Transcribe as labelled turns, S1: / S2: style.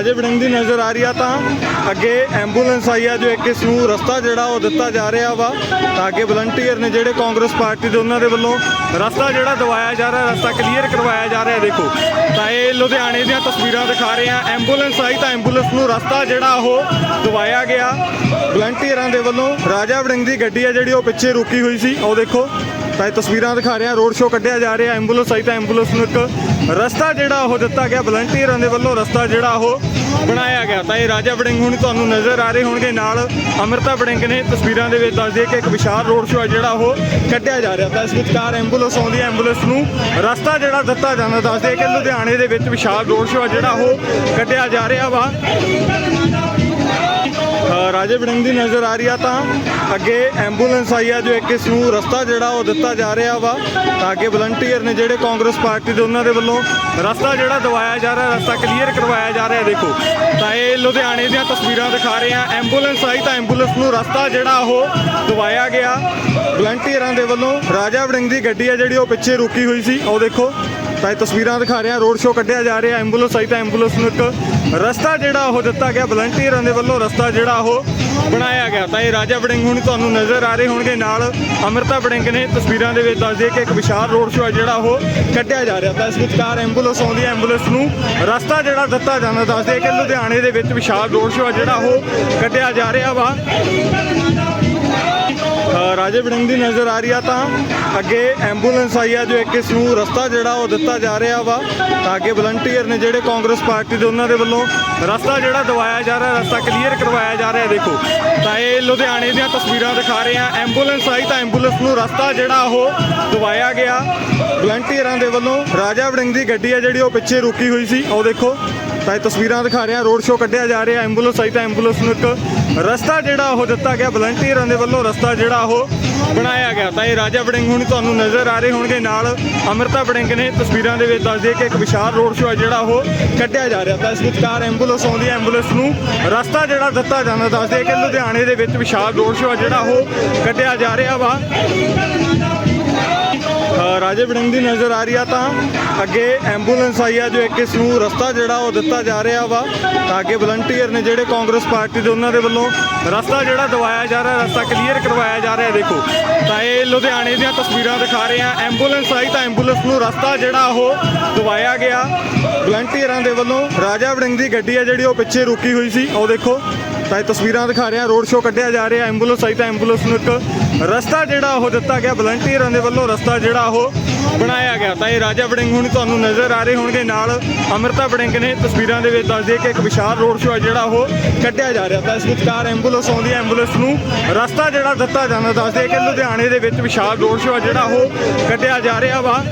S1: ਰਾਜੇ ਵੜਿੰਗ ਦੀ ਨਜ਼ਰ ਆ ਰਹੀ ਆ ਤਾਂ ਅੱਗੇ ਐਂਬੂਲੈਂਸ ਆਈ ਆ ਜੋ ਇੱਕ ਇਸ ਨੂੰ ਰਸਤਾ ਜਿਹੜਾ ਉਹ ਦਿੱਤਾ ਜਾ ਰਿਹਾ ਵਾ ਤਾਂ ਅੱਗੇ ਵਲੰਟੀਅਰ ਨੇ ਜਿਹੜੇ ਕਾਂਗਰਸ ਪਾਰਟੀ ਦੇ ਉਹਨਾਂ ਦੇ ਵੱਲੋਂ ਰਸਤਾ ਜਿਹੜਾ ਦਵਾਇਆ ਜਾ ਰਿਹਾ, ਰਸਤਾ ਕਲੀਅਰ ਕਰਵਾਇਆ ਜਾ ਰਿਹਾ, ਦੇਖੋ। ਤਾਂ ਇਹ ਲੁਧਿਆਣੇ ਦੀਆਂ ਤਸਵੀਰਾਂ ਦਿਖਾ ਰਹੇ ਆ। ਐਂਬੂਲੈਂਸ ਆਈ ਤਾਂ ਐਂਬੂਲੈਂਸ ਨੂੰ ਰਸਤਾ ਜਿਹੜਾ ਉਹ ਦਵਾਇਆ ਗਿਆ। ਵਲੰਟੀਅਰਾਂ ਦੇ ਵੱਲੋਂ ਰਾਜਾ ਵੜਿੰਗ ਦੀ ਗੱਡੀ ਆ ਜਿਹੜੀ ਉਹ ਪਿੱਛੇ ਰੁਕੀ ਹੋਈ ਸੀ। ਉਹ ਦੇਖੋ। ਤਾਂ ਇਹ ਤਸਵੀਰਾਂ ਦਿਖਾ ਰਿਹਾ ਰੋਡ ਸ਼ੋਅ ਕੱਢਿਆ ਜਾ ਰਿਹਾ। ਐਂਬੂਲੈਂਸ ਆਈ ਤਾਂ ਐਂਬੂਲੈਂਸ ਨੂੰ ਇੱਕ ਰਸਤਾ ਜਿਹੜਾ ਉਹ ਦਿੱਤਾ ਗਿਆ। ਵਲੰਟੀਅਰਾਂ ਦੇ ਵੱਲੋਂ ਰਸਤਾ ਜਿਹੜਾ ਉਹ ਬਣਾਇਆ ਗਿਆ ਤਾਂ ਇਹ ਰਾਜਾ ਵੜਿੰਗ ਹੁਣ ਤੁਹਾਨੂੰ ਨਜ਼ਰ ਆ ਰਹੇ ਹੋਣਗੇ ਨਾਲ ਅਮਰਤਾ ਵੜਿੰਗ ਨੇ ਤਸਵੀਰਾਂ ਦੇ ਵਿੱਚ ਦੱਸਦੇ ਕਿ ਇੱਕ ਵਿਸ਼ਾਲ ਰੋਡ ਸ਼ੋਅ ਜਿਹੜਾ ਉਹ ਕੱਢਿਆ ਜਾ ਰਿਹਾ ਤਾਂ ਇਸ ਵਿਚਕਾਰ ਐਂਬੂਲੈਂਸ ਆਉਂਦੀ ਹੈ, ਐਂਬੂਲੈਂਸ ਨੂੰ ਰਸਤਾ ਜਿਹੜਾ ਦਿੱਤਾ ਜਾਂਦਾ ਦੱਸਦੇ ਕਿ ਲੁਧਿਆਣੇ ਦੇ ਵਿੱਚ ਵਿਸ਼ਾਲ ਰੋਡ ਸ਼ੋਅ ਜਿਹੜਾ ਉਹ ਕੱਢਿਆ ਜਾ ਰਿਹਾ ਵਾ। ਰਾਜੇ ਵੜਿੰਗ ਦੀ ਨਜ਼ਰ ਆ ਰਹੀ ਆ ਤਾਂ ਅੱਗੇ ਐਂਬੂਲੈਂਸ ਆਈ ਆ ਜੋ ਇੱਕ ਇਸ ਨੂੰ ਰਸਤਾ ਜਿਹੜਾ ਉਹ ਦਿੱਤਾ ਜਾ ਰਿਹਾ ਵਾ ਤਾਂ ਅੱਗੇ ਵਲੰਟੀਅਰ ਨੇ ਜਿਹੜੇ ਕਾਂਗਰਸ ਪਾਰਟੀ ਦੇ ਉਹਨਾਂ ਦੇ ਵੱਲੋਂ ਰਸਤਾ ਜਿਹੜਾ ਦਵਾਇਆ ਜਾ ਰਿਹਾ, ਰਸਤਾ ਕਲੀਅਰ ਕਰਵਾਇਆ ਜਾ ਰਿਹਾ, ਦੇਖੋ। ਤਾਂ ਇਹ ਲੁਧਿਆਣੇ ਦੀਆਂ ਤਸਵੀਰਾਂ ਦਿਖਾ ਰਹੇ ਆ। ਐਂਬੂਲੈਂਸ ਆਈ ਤਾਂ ਐਂਬੂਲੈਂਸ ਨੂੰ ਰਸਤਾ ਜਿਹੜਾ ਉਹ ਦਵਾਇਆ ਗਿਆ। ਵਲੰਟੀਅਰਾਂ ਦੇ ਵੱਲੋਂ ਰਾਜਾ ਵੜਿੰਗ ਦੀ ਗੱਡੀ ਹੈ ਜਿਹੜੀ ਉਹ ਪਿੱਛੇ ਰੁਕੀ ਹੋਈ ਸੀ। ਉਹ ਦੇਖੋ, ਤਾਂ ਇਹ ਤਸਵੀਰਾਂ ਦਿਖਾ ਰਿਹਾ ਰੋਡ ਸ਼ੋਅ ਕੱਢਿਆ ਜਾ ਰਿਹਾ ਐਂਬੂਲੈਂਸ ਆਈ ਤਾਂ ਐਂਬੂਲੈਂਸ ਨੂੰ ਇੱਕ ਰਸਤਾ ਜਿਹੜਾ ਉਹ ਦਿੱਤਾ ਗਿਆ ਵਲੰਟੀਅਰਾਂ ਦੇ ਵੱਲੋਂ ਰਸਤਾ ਜਿਹੜਾ ਉਹ ਬਣਾਇਆ ਗਿਆ। ਤਾਂ ਇਹ ਰਾਜਾ ਵੜਿੰਗ ਹੁਣ ਤੁਹਾਨੂੰ ਨਜ਼ਰ ਆ ਰਹੇ ਹੋਣਗੇ, ਨਾਲ ਅਮਰਤਾ ਵੜਿੰਗ ਨੇ ਤਸਵੀਰਾਂ ਦੇ ਵਿੱਚ ਦੱਸਦੇ ਕਿ ਇੱਕ ਵਿਸ਼ਾਲ ਰੋਡ ਸ਼ੋਅ ਜਿਹੜਾ ਉਹ ਕੱਢਿਆ ਜਾ ਰਿਹਾ। ਤਾਂ ਇਸ ਵਿਚਕਾਰ ਐਂਬੂਲੈਂਸ ਆਉਂਦੀ ਹੈ ਐਂਬੂਲੈਂਸ ਨੂੰ ਰਸਤਾ ਜਿਹੜਾ ਦਿੱਤਾ ਜਾਂਦਾ। ਦੱਸਦੇ ਕਿ ਲੁਧਿਆਣੇ ਦੇ ਵਿੱਚ ਵਿਸ਼ਾਲ ਰੋਡ ਸ਼ੋਅ ਜਿਹੜਾ ਉਹ ਕੱਢਿਆ ਜਾ ਰਿਹਾ ਵਾ। ਰਾਜੇ ਵੜਿੰਗ ਦੀ ਨਜ਼ਰ ਆ ਰਹੀ ਆ ਤਾਂ ਅੱਗੇ ਐਂਬੂਲੈਂਸ ਆਈ ਆ ਜੋ ਇੱਕ ਇਸ ਨੂੰ ਰਸਤਾ ਜਿਹੜਾ ਉਹ ਦਿੱਤਾ ਜਾ ਰਿਹਾ ਵਾ ਤਾਂ ਅੱਗੇ ਵਲੰਟੀਅਰ ਨੇ ਜਿਹੜੇ ਕਾਂਗਰਸ ਪਾਰਟੀ ਦੇ ਉਹਨਾਂ ਦੇ ਵੱਲੋਂ ਰਸਤਾ ਜਿਹੜਾ ਦਵਾਇਆ ਜਾ ਰਿਹਾ, ਰਸਤਾ ਕਲੀਅਰ ਕਰਵਾਇਆ ਜਾ ਰਿਹਾ, ਦੇਖੋ। ਤਾਂ ਇਹ ਲੁਧਿਆਣੇ ਦੀਆਂ ਤਸਵੀਰਾਂ ਦਿਖਾ ਰਹੇ ਆ। ਐਂਬੂਲੈਂਸ ਆਈ ਤਾਂ ਐਂਬੂਲੈਂਸ ਨੂੰ ਰਸਤਾ ਜਿਹੜਾ ਉਹ ਦਵਾਇਆ ਗਿਆ। ਵਲੰਟੀਅਰਾਂ ਦੇ ਵੱਲੋਂ ਰਾਜਾ ਵੜਿੰਗ ਦੀ ਗੱਡੀ ਆ ਜਿਹੜੀ ਉਹ ਪਿੱਛੇ ਰੁਕੀ ਹੋਈ ਸੀ। ਉਹ ਦੇਖੋ ਤਾਂ ਇਹ ਤਸਵੀਰਾਂ ਦਿਖਾ ਰਿਹਾ, ਰੋਡ ਸ਼ੋਅ ਕੱਢਿਆ ਜਾ ਰਿਹਾ ਐਂਬੂਲੈਂਸ ਆਈ ਤਾਂ ਐਂਬੂਲੈਂਸ ਨੂੰ ਇੱਕ ਰਸਤਾ ਜਿਹੜਾ ਉਹ ਦਿੱਤਾ ਗਿਆ ਵਲੰਟੀਅਰਾਂ ਦੇ ਵੱਲੋਂ ਰਸਤਾ ਜਿਹੜਾ ਉਹ ਬਣਾਇਆ ਗਿਆ। ਤਾਂ ਇਹ ਰਾਜਾ ਬੜਿੰਗ ਹੁਣ ਤੁਹਾਨੂੰ ਨਜ਼ਰ ਆ ਰਹੇ ਹੋਣਗੇ, ਨਾਲ ਅਮਰਤਾ ਬੜਿੰਗ ਨੇ ਤਸਵੀਰਾਂ ਦੇ ਵਿੱਚ ਦੱਸਦੇ ਕਿ ਇੱਕ ਵਿਸ਼ਾਲ ਰੋਡ ਸ਼ੋਅ ਜਿਹੜਾ ਉਹ ਕੱਢਿਆ ਜਾ ਰਿਹਾ। ਤਾਂ ਇਸ ਵਿਚਕਾਰ ਐਂਬੂਲੈਂਸ ਆਉਂਦੀ ਹੈ ਐਂਬੂਲੈਂਸ ਨੂੰ ਰਸਤਾ ਜਿਹੜਾ ਦਿੱਤਾ ਜਾਂਦਾ ਦੱਸਦੇ ਕਿ ਲੁਧਿਆਣੇ ਦੇ ਵਿੱਚ ਵਿਸ਼ਾਲ ਰੋਡ ਸ਼ੋਅ ਜਿਹੜਾ ਉਹ ਕੱਢਿਆ ਜਾ ਰਿਹਾ ਵਾ। ਅ, ਰਾਜੇ ਵੜਿੰਗ ਦੀ ਨਜ਼ਰ ਆ ਰਹੀ ਆ ਤਾਂ ਅੱਗੇ ਐਂਬੂਲੈਂਸ ਆਈ ਆ ਜੋ ਇੱਕ ਇਸ ਨੂੰ ਰਸਤਾ ਜਿਹੜਾ ਉਹ ਦਿੱਤਾ ਜਾ ਰਿਹਾ ਵਾ ਤਾਂ ਅੱਗੇ ਵਲੰਟੀਅਰ ਨੇ ਜਿਹੜੇ ਕਾਂਗਰਸ ਪਾਰਟੀ ਦੇ ਉਹਨਾਂ ਦੇ ਵੱਲੋਂ ਰਸਤਾ ਜਿਹੜਾ ਦਵਾਇਆ ਜਾ ਰਿਹਾ ਰਸਤਾ ਕਲੀਅਰ ਕਰਵਾਇਆ ਜਾ ਰਿਹਾ ਦੇਖੋ। ਤਾਂ ਇਹ ਲੁਧਿਆਣੇ ਦੀਆਂ ਤਸਵੀਰਾਂ ਦਿਖਾ ਰਹੇ ਆ। ਐਂਬੂਲੈਂਸ ਆਈ ਤਾਂ ਐਂਬੂਲੈਂਸ ਨੂੰ ਰਸਤਾ ਜਿਹੜਾ ਉਹ ਦਵਾਇਆ ਗਿਆ। ਵਲੰਟੀਅਰਾਂ ਦੇ ਵੱਲੋਂ ਰਾਜਾ ਵੜਿੰਗ ਦੀ ਗੱਡੀ ਆ ਜਿਹੜੀ ਉਹ ਪਿੱਛੇ ਰੁਕੀ ਹੋਈ ਸੀ। ਉਹ ਦੇਖੋ ਤਾਂ ਇਹ ਤਸਵੀਰਾਂ ਦਿਖਾ ਰਿਹਾ ਰੋਡ ਸ਼ੋਅ ਕੱਢਿਆ ਜਾ ਰਿਹਾ। ਐਂਬੂਲੈਂਸ ਆਈ ਤਾਂ ਐਂਬੂਲੈਂਸ ਨੂੰ ਇੱਕ ਰਸਤਾ ਜਿਹੜਾ ਉਹ ਦਿੱਤਾ ਗਿਆ। ਵਲੰਟੀਅਰਾਂ ਦੇ ਵੱਲੋਂ ਰਸਤਾ ਜਿਹੜਾ ਉਹ ਬਣਾਇਆ ਗਿਆ। ਤਾਂ ਇਹ ਰਾਜਾ ਵੜਿੰਗ ਹੁਣ ਤੁਹਾਨੂੰ ਨਜ਼ਰ ਆ ਰਹੇ ਹੋਣਗੇ ਨਾਲ ਅਮਰਤਾ ਵੜਿੰਗ ਨੇ ਤਸਵੀਰਾਂ ਦੇ ਵਿੱਚ ਦੱਸਦੇ ਕਿ ਇੱਕ ਵਿਸ਼ਾਲ ਰੋਡ ਸ਼ੋਅ ਜਿਹੜਾ ਉਹ ਕੱਢਿਆ ਜਾ ਰਿਹਾ। ਤਾਂ ਇਸ ਵਿਚਕਾਰ ਐਂਬੂਲੈਂਸ ਆਉਂਦੀ ਹੈ, ਐਂਬੂਲੈਂਸ ਨੂੰ ਰਸਤਾ ਜਿਹੜਾ ਦਿੱਤਾ ਜਾਂਦਾ ਦੱਸਦੇ ਕਿ ਲੁਧਿਆਣੇ ਦੇ ਵਿੱਚ ਵਿਸ਼ਾਲ ਰੋਡ ਸ਼ੋਅ ਜਿਹੜਾ ਉਹ ਕੱਢਿਆ ਜਾ ਰਿਹਾ ਵਾ।